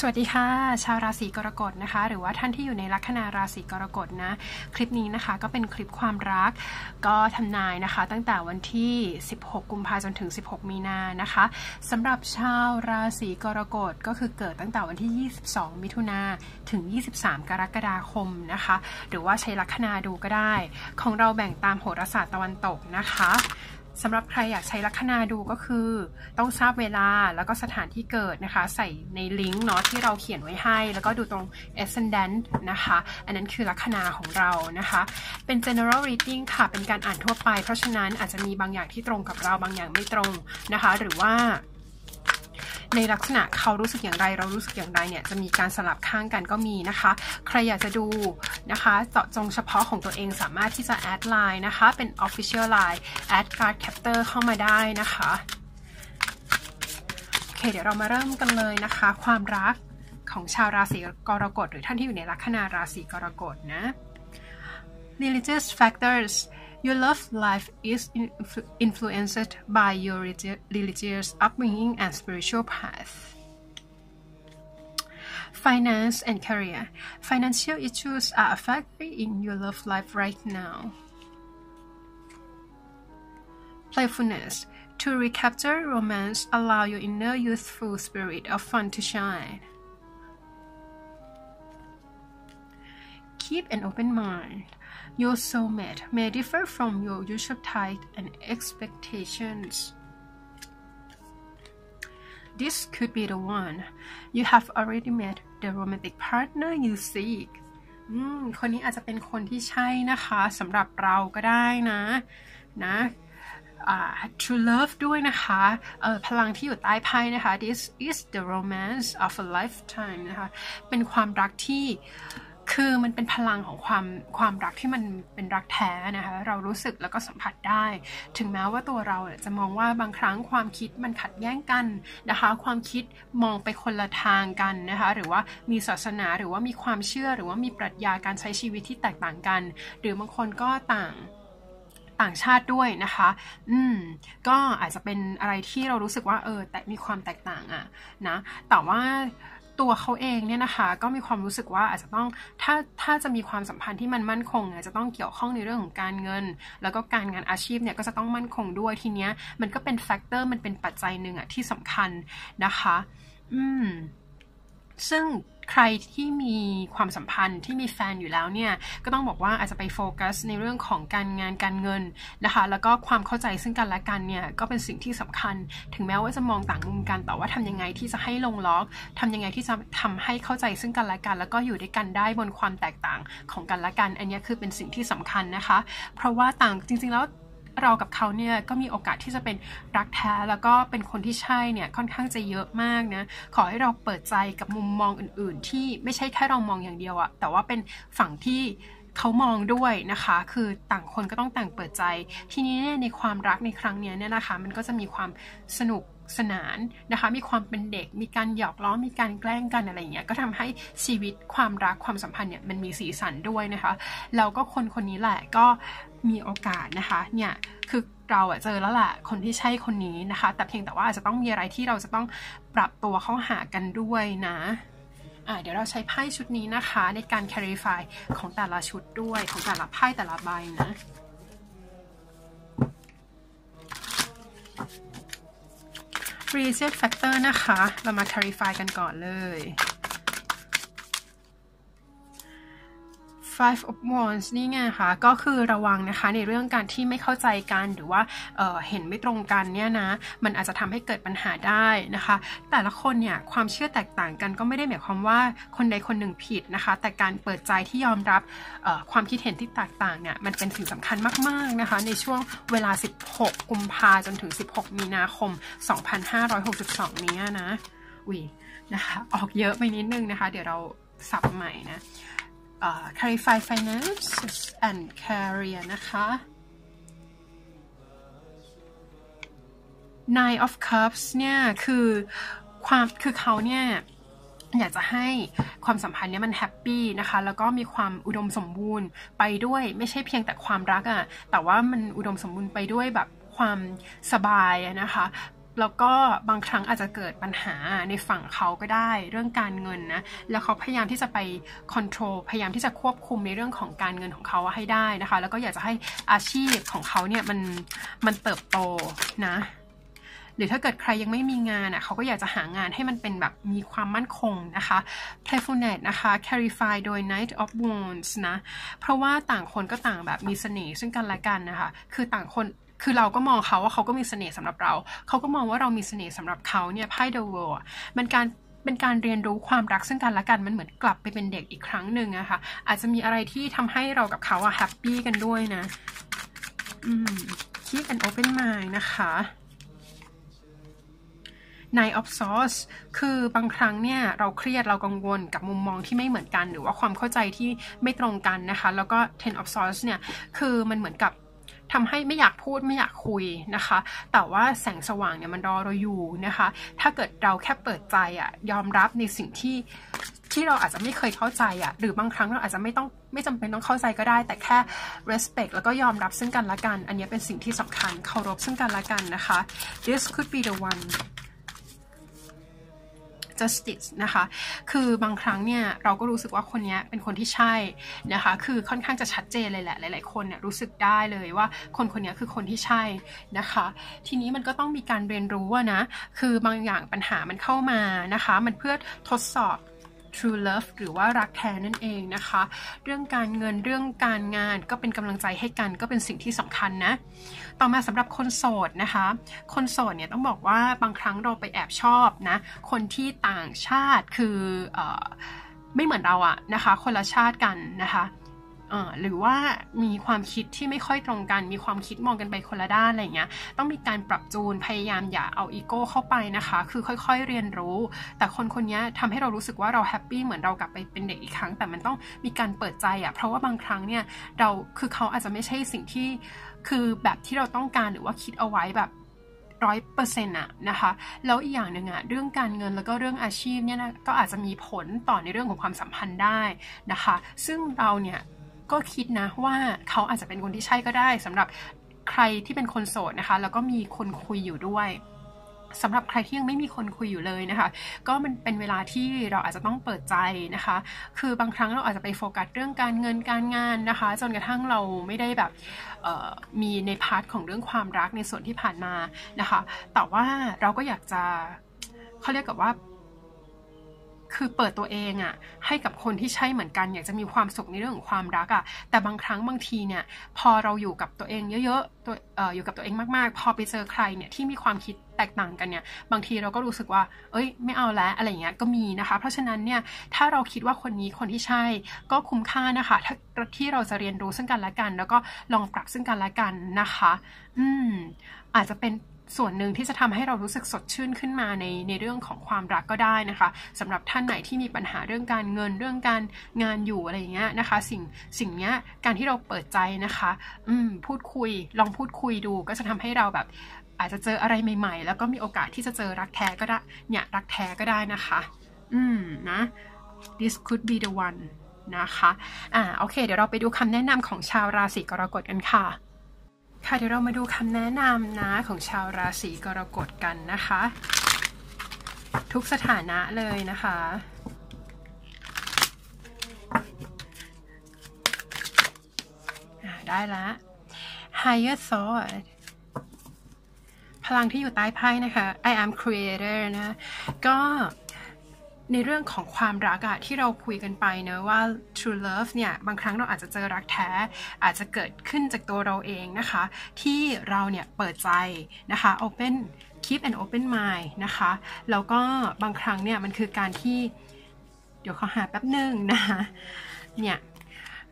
สวัสดีค่ะ ชาวราศีกรกฎนะคะ หรือว่าท่านที่อยู่ในลัคนาราศีกรกฎนะ คลิปนี้นะคะก็เป็นคลิปความรัก ก็ทำนายนะคะ ตั้งแต่วันที่ 16 กุมภาจนถึง 16 มีนานะคะสำหรับชาวราศีกรกฎก็คือเกิดตั้งแต่วันที่ 22 มิถุนาถึง 23 กรกฎาคมนะคะ หรือว่าใช้ลัคนาดูก็ได้ ของเราแบ่งตามโหราศาสตร์ตะวันตกนะคะ สำหรับใครอยากใช้ลัคนาดูก็คือ ต้องทราบเวลาแล้วก็สถานที่เกิดนะคะ ใส่ในลิงก์เนาะที่เราเขียนไว้ให้ แล้วก็ดูตรง ascendant นะคะ อันนั้นคือลัคนาของเรานะคะ เป็น general reading ค่ะ เป็นการอ่านทั่วไป เพราะฉะนั้นอาจจะมีบางอย่างที่ตรงกับเราบางอย่างไม่ตรงนะคะ หรือว่า ในลักษณะเขารู้สึกอย่างไร เรารู้สึกอย่างไรเนี่ยจะมีการสลับข้างกันก็มีนะคะ ใครอยากจะดูนะคะเจาะจงเฉพาะของตัวเองสามารถที่จะแอดไลน์นะคะ เป็น Official Line แอดการ์ดแคปเตอร์เข้ามาได้นะคะโอเคเดี๋ยวเรามาเริ่มกันเลยนะคะ ความรักของชาวราศีกรกฎหรือท่านที่อยู่ในลัคนาราศีกรกฎนะ religious factors Your love life is influenced by your religious upbringing and spiritual path. Finance and career. Financial issues are a factor in your love life right now. Playfulness. To recapture romance, allow your inner youthful spirit of fun to shine. Keep an open mind. Your soulmate may differ from your usual type and expectations. This could be the one. You have already met the romantic partner you seek. อืมคนนี้อาจจะเป็นคนที่ใช่นะคะสำหรับเราก็ได้นะนะ true love ด้วยนะคะพลังที่อยู่ใต้ไพ่นะคะ this is the romance of a lifetime นะคะเป็นความรักที่ คือมันเป็นพลังของความความรักที่มันเป็นรักแท้นะคะ เรารู้สึกแล้วก็สัมผัสได้ ถึงแม้ว่าตัวเราจะมองว่าบางครั้งความคิดมันขัดแย้งกันนะคะ ความคิดมองไปคนละทางกันนะคะ หรือว่ามีศาสนาหรือว่ามีความเชื่อหรือว่ามีปรัชญาการใช้ชีวิตที่แตกต่างกัน หรือบางคนก็ต่างต่างชาติด้วยนะคะ อืม ก็อาจจะเป็นอะไรที่เรารู้สึกว่าเออ แต่มีความแตกต่างอะนะ แต่ว่า ตัวเขาเองเนี่ยนะคะ ก็มีความรู้สึกว่าอาจจะต้องถ้าถ้าจะมีความสัมพันธ์ที่มันมั่นคงเนี่ยจะต้องเกี่ยวข้องในเรื่องของการเงิน แล้วก็การงานอาชีพเนี่ยก็จะต้องมั่นคงด้วยทีเนี้ย มันก็เป็นแฟกเตอร์มันเป็นปัจจัยหนึ่งอะที่สำคัญนะคะ อืม ซึ่ง ใครที่มีความสัมพันธ์ที่มีแฟนอยู่แล้วเนี่ย ก็ต้องบอกว่าอาจจะไปโฟกัสในเรื่องของการงานการเงินนะคะ แล้วก็ความเข้าใจซึ่งกันและกันเนี่ย ก็เป็นสิ่งที่สำคัญ ถึงแม้ว่าจะมองต่างมุมกัน แต่ว่าทำยังไงที่จะให้ลงล็อกทำยังไงที่จะทำให้เข้าใจซึ่งกันและกัน แล้วก็อยู่ด้วยกันได้บนความแตกต่างของกันและกัน อันนี้คือเป็นสิ่งที่สำคัญนะคะ เพราะว่าต่างจริงๆแล้ว เรากับเขาเนี่ยก็มีโอกาสที่จะเป็นรักแท้แล้วก็เป็นคนที่ใช่เนี่ยค่อนข้างจะเยอะมากนะขอให้เราเปิดใจกับมุมมองอื่น ๆ ที่ไม่ใช่แค่เรามองอย่างเดียวอะแต่ว่าเป็นฝั่งที่เขามองด้วยนะคะ คือต่างคนก็ต้องต่างเปิดใจ ทีนี้ในความรักในครั้งนี้เนี่ยนะคะ มันก็จะมีความสนุกสนานนะคะ มีความเป็นเด็ก มีการหยอกล้อ มีการแกล้งกันอะไรอย่างเงี้ย ก็ทำให้ชีวิตความรักความสัมพันธ์เนี่ยมันมีสีสันด้วยนะคะ แล้วก็คนคนนี้แหละก็ มีโอกาสนะคะเนี่ยคือเราอะเจอแล้วแหละคนที่ใช่คนนี้นะคะ แต่เพียงแต่ว่าอาจจะต้องมีอะไรที่เราจะต้องปรับตัวเข้าหากันด้วยนะ่าเดี๋ยวเราใช้ไพ่ชุดนี้นะคะในการ clarify ของแต่ละชุดด้วยของแต่ละไพ่แต่ละใบนะ reset factor นะคะ เรามา clarify กันก่อนเลย five of wands นี่ไงคะก็คือระวังนะคะในเรื่องการที่ไม่เข้าใจกันหรือว่าเเห็นไม่ตรงกันเนี่ยนะมันอาจจะทำให้เกิดปัญหาได้นะคะ แต่ละคนเนี่ยความเชื่อแตกต่างกันก็ไม่ได้หมายความว่าคนใดคนหนึ่งผิดนะคะ แต่การเปิดใจที่ยอมรับความคิดเห็นที่แตกต่างเนี่ยมันเป็นสิ่งสำคัญมากๆนะคะ ในช่วงเวลา 16 กุมภาจนถึง 16 มีนาคม 2562 นี้นะวินะคะออกเยอะไปนิดนึงนะคะ เดี๋ยวเราสับใหม่นะ Clarify Finance and Career นะคะ Nine of Cups เนี่ยคือความคือเขาเนี่ยอยากจะให้ความสัมพันธ์เนี้ยมันแฮปปี้นะคะ แล้วก็มีความอุดมสมบูรณ์ไปด้วยไม่ใช่เพียงแต่ความรักอะ่ะแต่ว่ามันอุดมสมบูรณ์ไปด้วยแบบความสบายนะคะ แล้วก็บางครั้งอาจจะเกิดปัญหาในฝั่งเขาก็ได้เรื่องการเงินนะแล้วเขาพยายามที่จะไปคอนโทรลพยายามที่จะควบคุมในเรื่องของการเงินของเขาให้ได้นะคะ แล้วก็อยากจะให้อาชีพของเขาเนี่ยมันมันเติบโตนะหรือถ้าเกิดใครยังไม่มีงานอะเขาก็อยากจะหางานให้มันเป็นแบบมีความมั่นคงนะคะ p l a y f u l n e s นะคะ clarify โดย knight of wands นะ เพราะว่าต่างคนก็ต่างแบบมีเสน่ห์ซึ่งกันและกันนะคะ คือต่างคน คือเราก็มองเขาว่าเขาก็มีเสน่ห์สำหรับเรา เขาก็มองว่าเรามีเสน่ห์สำหรับเขาเนี่ยไพ่ The World มันการเป็นการเรียนรู้ความรักซึ่งกันและกันมันเหมือนกลับไปเป็นเด็กอีกครั้งหนึ่งอะคะ่ะ อาจจะมีอะไรที่ทำให้เรากับเขาอะแฮปปี้กันด้วยนะ อืม keep an open mind นะคะ Nine of Swords คือบางครั้งเนี่ยเราเครียดเรากังวลกับมุมมองที่ไม่เหมือนกัน หรือว่าความเข้าใจที่ไม่ตรงกันนะคะ แล้วก็ Ten of Swords เนี่ย คือมันเหมือนกับ ทำให้ไม่อยากพูดไม่อยากคุยนะคะ แต่ว่าแสงสว่างเนี่ยมันรอเราอยู่นะคะ ถ้าเกิดเราแค่เปิดใจอะยอมรับในสิ่งที่ที่เราอาจจะไม่เคยเข้าใจอะหรือบางครั้งเราอาจจะไม่ต้องไม่จำเป็นต้องเข้าใจก็ได้ แต่แค่ respect แล้วก็ยอมรับซึ่งกันและกัน อันนี้เป็นสิ่งที่สำคัญเคารพซึ่งกันและกันนะคะ this could be the one justice นะคะ คือบางครั้งเนี่ยเราก็รู้สึกว่าคนนี้เป็นคนที่ใช่นะคะ คือค่อนข้างจะชัดเจนเลยแหละ หลาย ๆ คนเนี่ยรู้สึกได้เลยว่าคนคนนี้คือคนที่ใช่นะคะ ทีนี้มันก็ต้องมีการเรียนรู้นะ คือบางอย่างปัญหามันเข้ามานะคะ มันเพื่อทดสอบ true love หรือว่ารักแท้นั่นเองนะคะ เรื่องการเงินเรื่องการงานก็เป็นกำลังใจให้กันก็เป็นสิ่งที่สำคัญนะ ต่อมาสำหรับคนโสดนะคะ คนโสดเนี่ยต้องบอกว่าบางครั้งเราไปแอบชอบนะ คนที่ต่างชาติคืออไม่เหมือนเราอะนะคะ คนละชาติกันนะคะ หรือว่ามีความคิดที่ไม่ค่อยตรงกัน มีความคิดมองกันไปคนละด้านอะไรเงี้ย ต้องมีการปรับจูน พยายามอย่าเอาอีโก้เข้าไปนะคะ คือค่อยๆเรียนรู้ แต่คนคนนี้ทำให้เรารู้สึกว่าเราแฮปปี้เหมือนเรากลับไปเป็นเด็กอีกครั้ง แต่มันต้องมีการเปิดใจอะ่ะเพราะว่าบางครั้งเนี่ย เรา คือเขาอาจจะไม่ใช่สิ่งที่ คือแบบที่เราต้องการหรือว่าคิดเอาไว้แบบร้อยเปอร์เซ็นต์อะนะคะ แล้วอีกอย่างหนึ่งอะเรื่องการเงินแล้วก็เรื่องอาชีพเนี่ยนะก็อาจจะมีผลต่อในเรื่องของความสัมพันธ์ได้นะคะ ซึ่งเราเนี่ย ก็คิดนะว่าเขาอาจจะเป็นคนที่ใช่ก็ได้สำหรับใครที่เป็นคนโสดนะคะ แล้วก็มีคนคุยอยู่ด้วยสำหรับใครที่ยังไม่มีคนคุยอยู่เลยนะคะ ก็มันเป็นเวลาที่เราอาจจะต้องเปิดใจนะคะ คือบางครั้งเราอาจจะไปโฟกัสเรื่องการเงินการงานนะคะ จนกระทั่งเราไม่ได้แบบมีในพาร์ทของเรื่องความรักในส่วนที่ผ่านมานะคะ แต่ว่าเราก็อยากจะเขาเรียกกับว่า คือเปิดตัวเองอะ่ะให้กับคนที่ใช่เหมือนกัน อยากจะมีความสุขในเรื่องของความรักอะ่ะแต่บางครั้งบางทีเนี่ย พอเราอยู่กับตัวเองเยอะๆตัวเอ่ออยู่กับตัวเองมากๆ พอไปเจอใครเนี่ยที่มีความคิดแตกต่างกันเนี่ย บางทีเราก็รู้สึกว่า เอ้ย ไม่เอาแล้วอะไรเงี้ยก็มีนะคะ เพราะฉะนั้นเนี่ยถ้าเราคิดว่าคนนี้คนที่ใช่ ก็คุ้มค่านะคะถ้าที่เราจะเรียนรู้ซึ่งกันและกัน แล้วก็ลองปรับซึ่งกันและกันนะคะ อืมอาจจะเป็น ส่วนหนึ่งที่จะทำให้เรารู้สึกสดชื่นขึ้นมาในในเรื่องของความรักก็ได้นะคะสำหรับท่านไหนที่มีปัญหาเรื่องการเงินเรื่องการงานอยู่อะไรอย่างเงี้ยนะคะ สิ่งสิ่งเนี้ยการที่เราเปิดใจนะคะ อืมพูดคุยลองพูดคุยดู ก็จะทำให้เราแบบอาจจะเจออะไรใหม่ ๆ แล้วก็มีโอกาสที่จะเจอรักแท้ก็ได้เนี่ยรักแท้ก็ได้นะคะ อืมนะ this could be the one นะคะ อ่า โอเค เดี๋ยวเราไปดูคำแนะนำของชาวราศีกรกฎกันค่ะ ค่ะเดี๋ยวเรามาดูคำแนะนำนะของชาวราศีกรกฎกันนะคะ ทุกสถานะเลยนะคะ ได้ละ higher thought พลังที่อยู่ใต้ไพ่นะคะ I am creator นะ ก็ ในเรื่องของความรักอะที่เราคุยกันไปเนะว่า true love เนี่ย บางครั้งเราอาจจะเจอรักแท้ อาจจะเกิดขึ้นจากตัวเราเองนะคะ ที่เราเนี่ยเปิดใจนะคะ open keep an open mind นะคะ แล้วก็บางครั้งเนี่ยมันคือการที่ เดี๋ยวขอหาแป๊บหนึ่งนะคะเนี่ย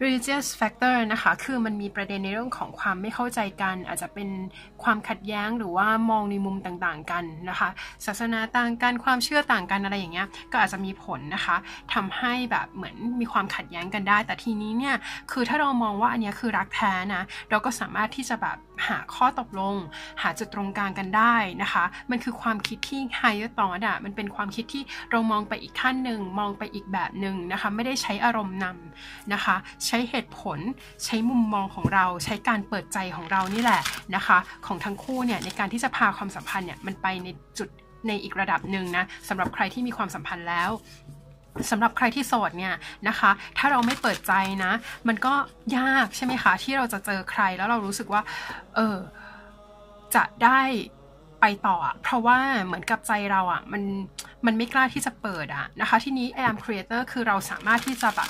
religious factor นะคะ คือมันมีประเด็นในเรื่องของความไม่เข้าใจกัน อาจจะเป็นความขัดแย้งหรือว่ามองในมุมต่างๆกันนะคะ ศาสนาต่างกัน ความเชื่อต่างกันอะไรอย่างเงี้ย ก็อาจจะมีผลนะคะทำให้แบบเหมือนมีความขัดแย้งกันได้ แต่ทีนี้เนี่ย คือถ้าเรามองว่าอันนี้คือรักแท้นะ เราก็สามารถที่จะแบบ หาข้อตกลง หาจุดตรงกลางกันได้นะคะ มันคือความคิดที่ higher thought อะมันเป็นความคิดที่เรามองไปอีกขั้นหนึ่ง มองไปอีกแบบหนึ่งนะคะ ไม่ได้ใช้อารมณ์นำนะคะ ใช้เหตุผล ใช้มุมมองของเรา ใช้การเปิดใจของเรานี่แหละนะคะ ของทั้งคู่เนี่ยในการที่จะพาความสัมพันธ์เนี่ยมันไปในจุดในอีกระดับหนึ่งนะสำหรับใครที่มีความสัมพันธ์แล้ว สำหรับใครที่โสดเนี่ยนะคะ ถ้าเราไม่เปิดใจนะ มันก็ยากใช่ไหมคะ ที่เราจะเจอใครแล้วเรารู้สึกว่า เออ จะได้ไปต่อ เพราะว่าเหมือนกับใจเราอะ่ะ มัน มันไม่กล้าที่จะเปิดอะนะคะ ที่นี้ I am creator คือเราสามารถที่จะแบบ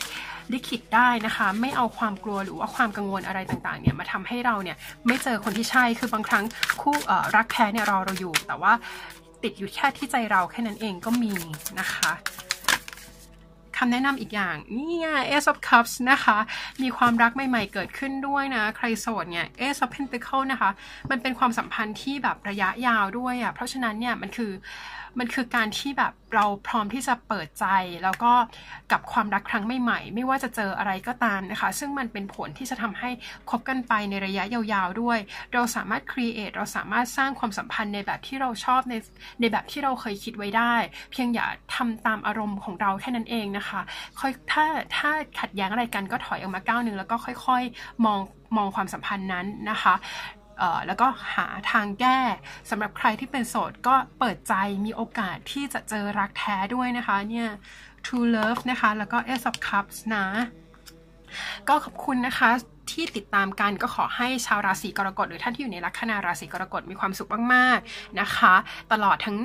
ลิขิตได้นะคะ ไม่เอาความกลัวหรือว่าความกังวลอะไรต่างๆเนี่ยมาทำให้เราเนี่ยไม่เจอคนที่ใช่คือบางครั้งคู่รักแท้เนี่ยรอเราอยู่ แต่ว่าติดอยู่แค่ที่ใจเราแค่นั้นเองก็มีนะคะ คำแนะนำอีกอย่าง นี่ไง Ace of Cups นะคะ มีความรักใหม่ ๆ เกิดขึ้นด้วยนะ ใครโสดเนี่ย Ace of Pentacles นะคะ มันเป็นความสัมพันธ์ที่แบบระยะยาวด้วยอะ่ะ เพราะฉะนั้นเนี่ยมันคือ มันคือการที่แบบเราพร้อมที่จะเปิดใจ แล้วก็กับความรักครั้งใหม่ๆไม่ว่าจะเจออะไรก็ตามนะคะ ซึ่งมันเป็นผลที่จะทำให้คบกันไปในระยะยาวๆด้วย เราสามารถ create เราสามารถสร้างความสัมพันธ์ในแบบที่เราชอบในในแบบที่เราเคยคิดไว้ได้ เพียงอย่าทำตามอารมณ์ของเราแค่นั้นเองนะคะค่อยถ้าถ้าขัดแย้งอะไรกันก็ถอยออกมาก้าวหนึ่งแล้วก็ค่อย ๆ มองมองความสัมพันธ์นั้นนะคะ แล้วก็หาทางแก้สำหรับใครที่เป็นโสดก็เปิดใจมีโอกาสที่จะเจอรักแท้ด้วยนะคะเนี่ย True Love นะคะ แล้วก็ Ace of Cups นะ ก็ขอบคุณนะคะที่ติดตามกันก็ขอให้ชาวราศีกรกฎหรือท่านที่อยู่ในลัคนาราศีกรกฎมีความสุขมากๆนะคะ ตลอดทั้ง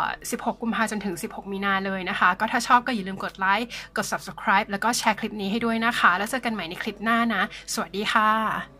16 กุมภาจนถึง 16 มีนาเลยนะคะ ก็ถ้าชอบก็อย่าลืมกดไลค์กด subscribe แล้วก็แชร์คลิปนี้ให้ด้วยนะคะ แล้วเจอกันใหม่ในคลิปหน้านะ สวัสดีค่ะ